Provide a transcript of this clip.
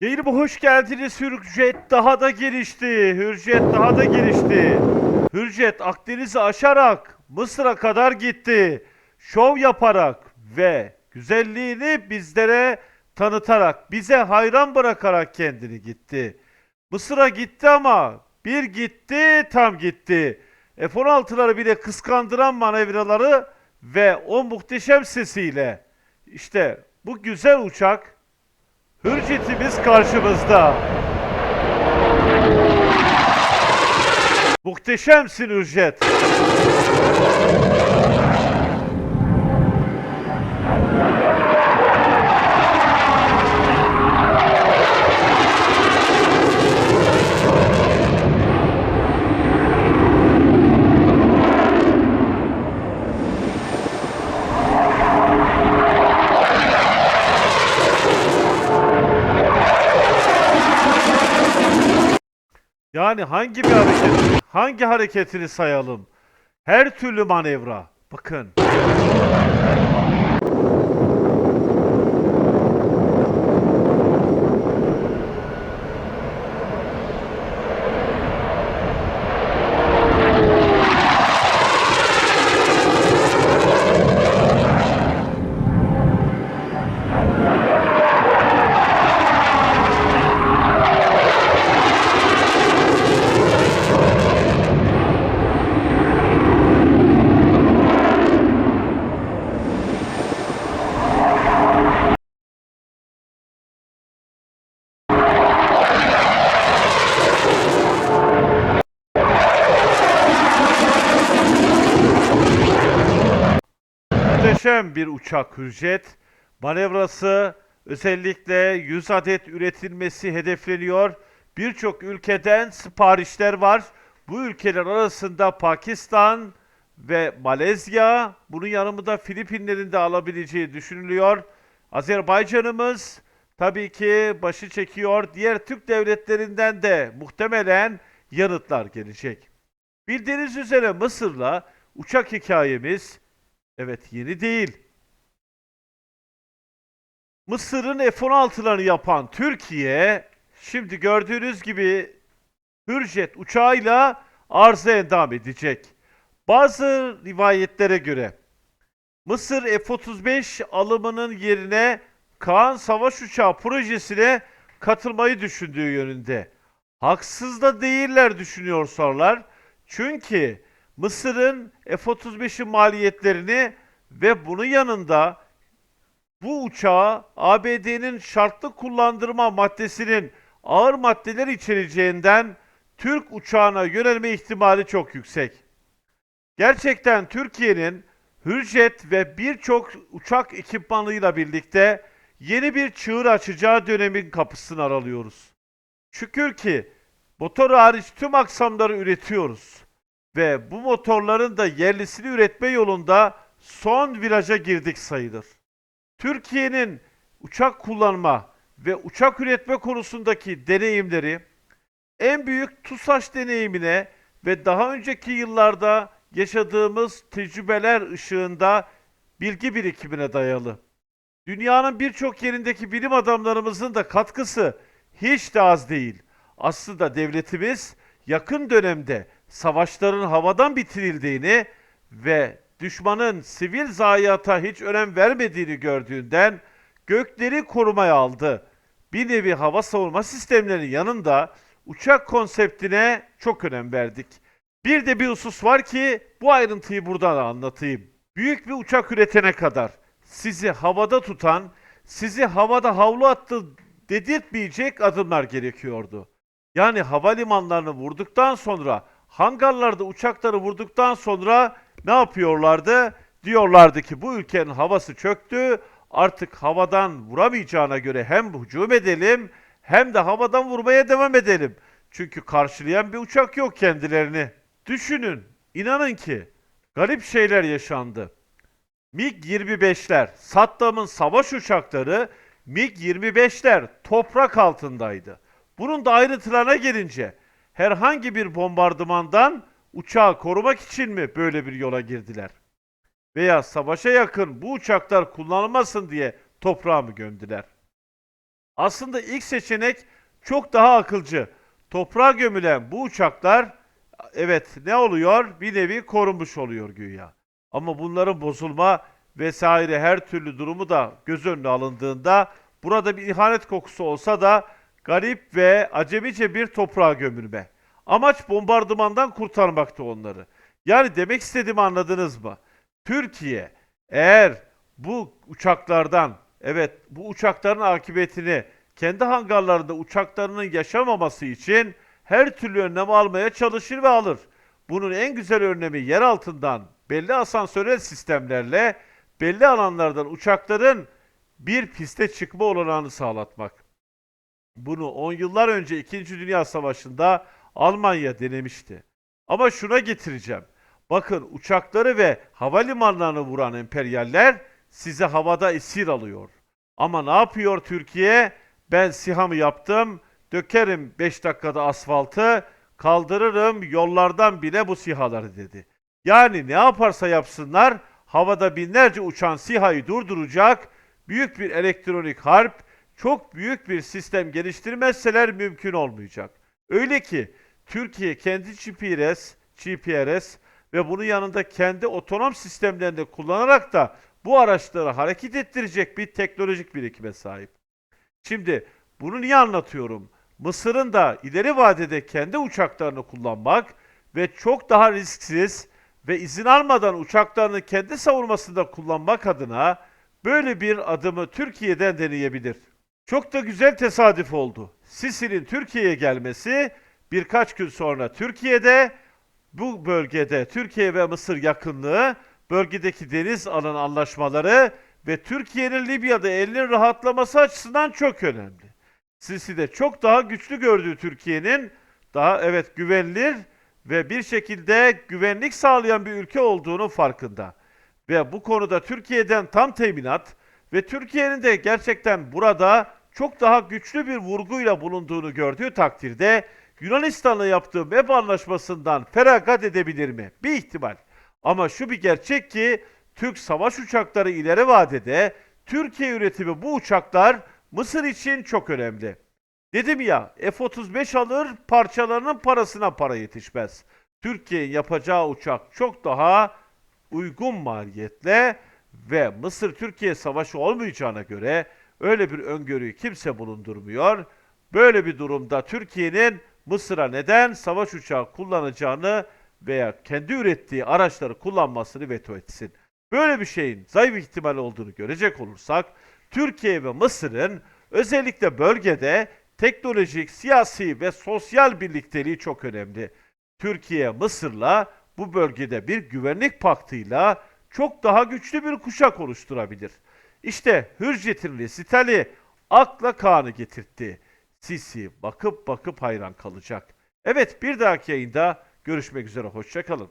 Yayınıma hoş geldiniz Hürjet daha da gelişti. Hürjet daha da gelişti. Hürjet Akdeniz'i aşarak Mısır'a kadar gitti. Şov yaparak ve güzelliğini bizlere tanıtarak, bize hayran bırakarak kendini gitti. Mısır'a gitti ama bir gitti tam gitti. F-16'ları bile kıskandıran manevraları ve o muhteşem sesiyle işte bu güzel uçak Hürjetimiz karşımızda. Muhteşemsin Hürjet. Yani hangi bir hareket, hangi hareketini sayalım? Her türlü manevra. Bakın. Muhteşem bir uçak Hürjet. Manevrası özellikle 100 adet üretilmesi hedefleniyor. Birçok ülkeden siparişler var. Bu ülkeler arasında Pakistan ve Malezya, bunun yanında Filipinlerin de alabileceği düşünülüyor. Azerbaycan'ımız tabii ki başı çekiyor. Diğer Türk devletlerinden de muhtemelen yanıtlar gelecek. Bildiğiniz üzere Mısır'la uçak hikayemiz Evet yeni değil. Mısır'ın F-16'larını yapan Türkiye şimdi gördüğünüz gibi Hürjet uçağıyla arıza endam edecek. Bazı rivayetlere göre Mısır F-35 alımının yerine Kaan Savaş Uçağı projesine katılmayı düşündüğü yönünde. Haksız da değiller düşünüyor sorular. Çünkü Mısır'ın F-35'in maliyetlerini ve bunun yanında bu uçağı ABD'nin şartlı kullandırma maddesinin ağır maddeler içereceğinden Türk uçağına yönelme ihtimali çok yüksek. Gerçekten Türkiye'nin Hürjet ve birçok uçak ekipmanıyla birlikte yeni bir çığır açacağı dönemin kapısını aralıyoruz. Şükür ki motor hariç tüm aksamları üretiyoruz ve bu motorların da yerlisini üretme yolunda son viraja girdik sayılır. Türkiye'nin uçak kullanma ve uçak üretme konusundaki deneyimleri en büyük TUSAŞ deneyimine ve daha önceki yıllarda yaşadığımız tecrübeler ışığında bilgi birikimine dayalı. Dünyanın birçok yerindeki bilim adamlarımızın da katkısı hiç de az değil. Aslında devletimiz yakın dönemde savaşların havadan bitirildiğini ve düşmanın sivil zayiata hiç önem vermediğini gördüğünden gökleri korumaya aldı. Bir nevi hava savunma sistemlerinin yanında uçak konseptine çok önem verdik. Bir de bir husus var ki bu ayrıntıyı buradan anlatayım. Büyük bir uçak üretene kadar sizi havada tutan, sizi havada havlu attı dedirtmeyecek adımlar gerekiyordu. Yani havalimanlarını vurduktan sonra, hangarlarda uçakları vurduktan sonra ne yapıyorlardı? Diyorlardı ki bu ülkenin havası çöktü, artık havadan vuramayacağına göre hem hücum edelim hem de havadan vurmaya devam edelim. Çünkü karşılayan bir uçak yok kendilerini. Düşünün, inanın ki garip şeyler yaşandı. MiG-25'ler, Saddam'ın savaş uçakları MiG-25'ler toprak altındaydı. Bunun da ayrıntılarına gelince herhangi bir bombardımandan uçağı korumak için mi böyle bir yola girdiler? Veya savaşa yakın bu uçaklar kullanılmasın diye toprağa mı gömdüler? Aslında ilk seçenek çok daha akılcı. Toprağa gömülen bu uçaklar evet ne oluyor? Bir nevi korunmuş oluyor güya. Ama bunların bozulma vesaire her türlü durumu da göz önüne alındığında burada bir ihanet kokusu olsa da garip ve acemice bir toprağa gömülme. Amaç bombardımandan kurtarmaktı onları. Yani demek istediğimi anladınız mı? Türkiye eğer bu uçaklardan evet bu uçakların akıbetini kendi hangarlarında uçaklarının yaşamaması için her türlü önlem almaya çalışır ve alır. Bunun en güzel örneği yer altından belli asansörel sistemlerle belli alanlardan uçakların bir piste çıkma olanağını sağlatmak. Bunu 10 yıllar önce 2. Dünya Savaşı'nda Almanya denemişti. Ama şuna getireceğim. Bakın uçakları ve havalimanlarını vuran emperyaller size havada esir alıyor. Ama ne yapıyor Türkiye? Ben SİHA'mı yaptım, dökerim 5 dakikada asfaltı, kaldırırım yollardan bile bu SİHA'ları dedi. Yani ne yaparsa yapsınlar havada binlerce uçan SİHA'yı durduracak büyük bir elektronik harp, çok büyük bir sistem geliştirmezseler mümkün olmayacak. Öyle ki Türkiye kendi GPRS, GPRS ve bunun yanında kendi otonom sistemlerini kullanarak da bu araçları hareket ettirecek bir teknolojik birikime sahip. Şimdi bunu niye anlatıyorum? Mısır'ın da ileri vadede kendi uçaklarını kullanmak ve çok daha risksiz ve izin almadan uçaklarını kendi savunmasında kullanmak adına böyle bir adımı Türkiye'den deneyebilir. Çok da güzel tesadüf oldu. Sisi'nin Türkiye'ye gelmesi birkaç gün sonra Türkiye'de bu bölgede Türkiye ve Mısır yakınlığı, bölgedeki deniz alan anlaşmaları ve Türkiye'nin Libya'da elinin rahatlaması açısından çok önemli. Sisi'de çok daha güçlü gördüğü Türkiye'nin daha evet güvenilir ve bir şekilde güvenlik sağlayan bir ülke olduğunu farkında. Ve bu konuda Türkiye'den tam teminat ve Türkiye'nin de gerçekten burada çok daha güçlü bir vurguyla bulunduğunu gördüğü takdirde Yunanistan'la yaptığı MEP anlaşmasından feragat edebilir mi? Bir ihtimal. Ama şu bir gerçek ki Türk savaş uçakları ileri vadede Türkiye üretimi bu uçaklar Mısır için çok önemli. Dedim ya F-35 alır parçalarının parasına para yetişmez. Türkiye'nin yapacağı uçak çok daha uygun maliyetle ve Mısır-Türkiye savaşı olmayacağına göre öyle bir öngörüyü kimse bulundurmuyor. Böyle bir durumda Türkiye'nin Mısır'a neden savaş uçağı kullanacağını veya kendi ürettiği araçları kullanmasını veto etsin. Böyle bir şeyin zayıf ihtimal olduğunu görecek olursak Türkiye ve Mısır'ın özellikle bölgede teknolojik, siyasi ve sosyal birlikteliği çok önemli. Türkiye Mısır'la bu bölgede bir güvenlik paktıyla çok daha güçlü bir kuşak oluşturabilir. İşte Hürjet'in resitali akla Kaan'ı getirtti. Sisi bakıp bakıp hayran kalacak. Evet bir dahaki yayında görüşmek üzere hoşçakalın.